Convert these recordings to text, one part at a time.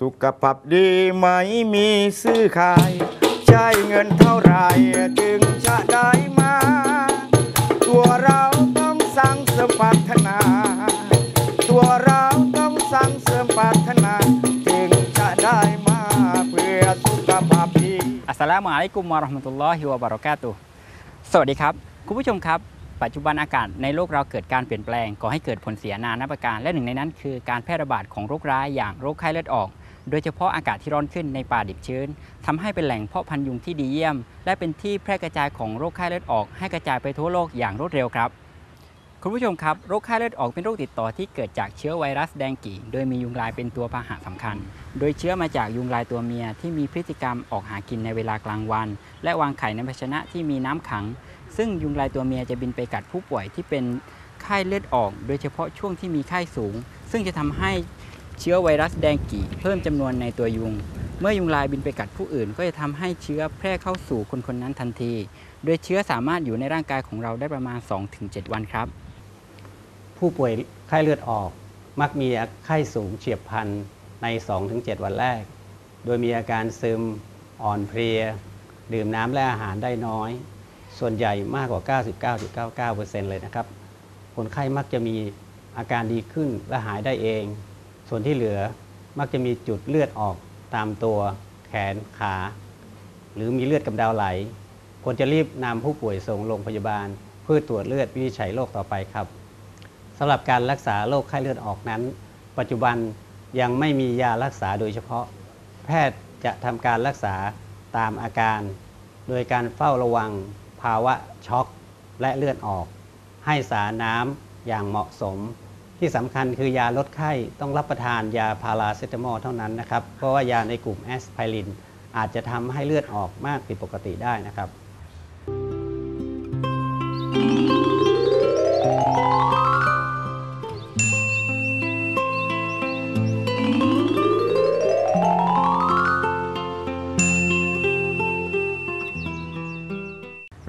สุขภาพดีไหมมีซื้อขาย ใช้เงินเท่าไรจึงจะได้มา ตัวเราต้องสั่งเสริมพัฒนา ตัวเราต้องสั่งเสริมพัฒนา จึงจะได้มาเพื่อสุขภาพดีอัสสลามุอะลัยกุมวะราะห์มะตุลลอฮิวะบะเราะกาตุสวัสดีครับ คุณผู้ชมครับปัจจุบันอากาศในโลกเราเกิดการเปลี่ยนแปลงก่อให้เกิดผลเสียนานาประการ และหนึ่งในนั้นคือการแพร่ระบาดของโรคร้ายอย่างโรคไข้เลือดออก โดยเฉพาะอากาศที่ร้อนขึ้นในป่าดิบชื้นทำให้เป็นแหล่งเพาะพันธุ์ยุงที่ดีเยี่ยม และเป็นที่แพร่กระจายของโรคไข้เลือดออก ให้กระจายไปทั่วโลกอย่างรวดเร็วครับ คุณผู้ชมครับโรคไข้เลือดออกเป็นโรคติดต่อที่เกิดจากเชื้อไวรัสแดงกีโดยมียุงลายเป็นตัวพาหะสำคัญ โดยเชื้อมาจากยุงลายตัวเมียที่มีพฤติกรรมออกหากินในเวลากลางวัน และวางไข่ในภาชนะที่มีน้ำขัง ซึ่งยุงลายตัวเมียจะบินไปกัดผู้ป่วยที่เป็นไข้เลือดออก โดยเฉพาะช่วงที่มีไข้สูง ซึ่งจะทำให้ เชื้อไวรัสแดงกีเพิ่มจำนวนในตัวยุง เมื่อยุงลายบินไปกัดผู้อื่น ก็จะทำให้เชื้อแพร่เข้าสู่คนคนนั้นทันที โดยเชื้อสามารถอยู่ในร่างกายของเราได้ประมาณ 2-7 วันครับ ผู้ป่วยไข้เลือดออก มักมีไข้สูงเฉียบพลันใน 2-7 วันแรก โดยมีอาการซึมอ่อนเพลีย ดื่มน้ำและอาหารได้น้อย ส่วนใหญ่มากกว่า 99.99%เลยนะครับ คนไข้มักจะมีอาการดีขึ้นและหายได้เอง ส่วนที่เหลือมักจะมีจุดเลือดออกตามตัว แขนขา หรือมีเลือดกำเดาไหลควรจะรีบนำผู้ป่วยส่งโรงพยาบาล เพื่อตรวจเลือดวินิจฉัยโรคต่อไปครับสำหรับการรักษาโรคไข้เลือดออกนั้น ปัจจุบันยังไม่มียารักษาโดยเฉพาะ แพทย์จะทำการรักษาตามอาการ โดยการเฝ้าระวังภาวะช็อกและเลือดออก ให้สารน้ำอย่างเหมาะสม ที่สำคัญคือยาลดไข้ต้องรับประทานยาพาราเซตามอลเท่านั้นนะครับ เพราะว่ายาในกลุ่มแอสไพรินอาจจะทำให้เลือดออกมากผิดปกติได้นะครับ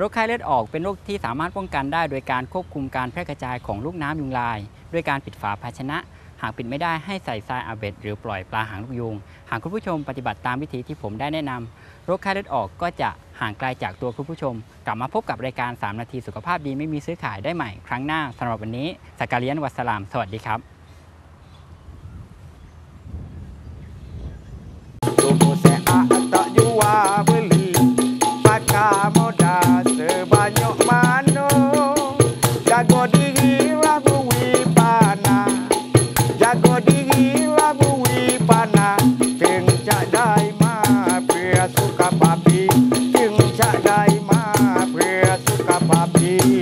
โรคไข้เลือดออกเป็นโรคที่สามารถป้องกันได้ โดยการควบคุมการแพร่กระจายของลูกน้ำยุงลาย ด้วยการปิดฝาภาชนะ หากปิดไม่ได้ให้ใส่ทรายอาเบ็ดหรือปล่อยปลาหางลูกยุง หากคุณผู้ชมปฏิบัติตามวิธีที่ผมได้แนะนำโรคไข้เลือดออกก็จะห่างไกลจากตัวคุณผู้ชม กลับมาพบกับรายการ 3 นาทีสุขภาพดีไม่มีซื้อขายได้ใหม่ ครั้งหน้าสำหรับวันนี้สักการเลียนวัสลาม สวัสดีครับ Hare